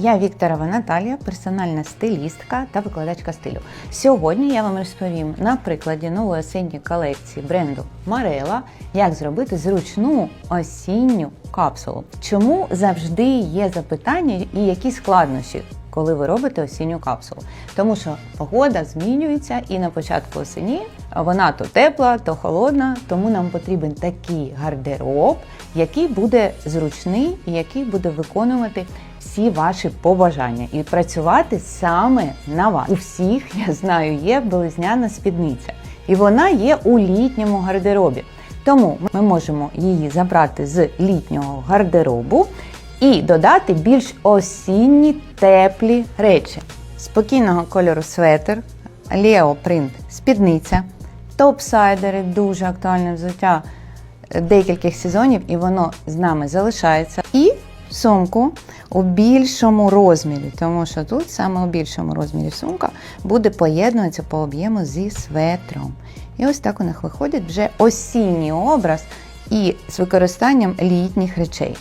Я Вікторова Наталія, персональна стилістка та викладачка стилю. Сьогодні я вам розповім на прикладі нової осінньої колекції бренду Marella, як зробити зручну осінню капсулу. Чому завжди є запитання і які складнощі, коли ви робите осінню капсулу? Тому що погода змінюється, і на початку осені вона то тепла, то холодна, тому нам потрібен такий гардероб, який буде зручний і який буде виконувати всі ваші побажання і працювати саме на вас. У всіх, я знаю, є близняна спідниця, і вона є у літньому гардеробі. Тому ми можемо її забрати з літнього гардеробу і додати більш осінні теплі речі. Спокійного кольору светр, Print спідниця, топсайдери дуже актуальне взуття декількох сезонів, і воно з нами залишається. І сумку у більшому розмірі, тому що тут саме у більшому розмірі сумка буде поєднуватися по об'єму зі светром. І ось так у них виходить вже осінній образ і з використанням літніх речей.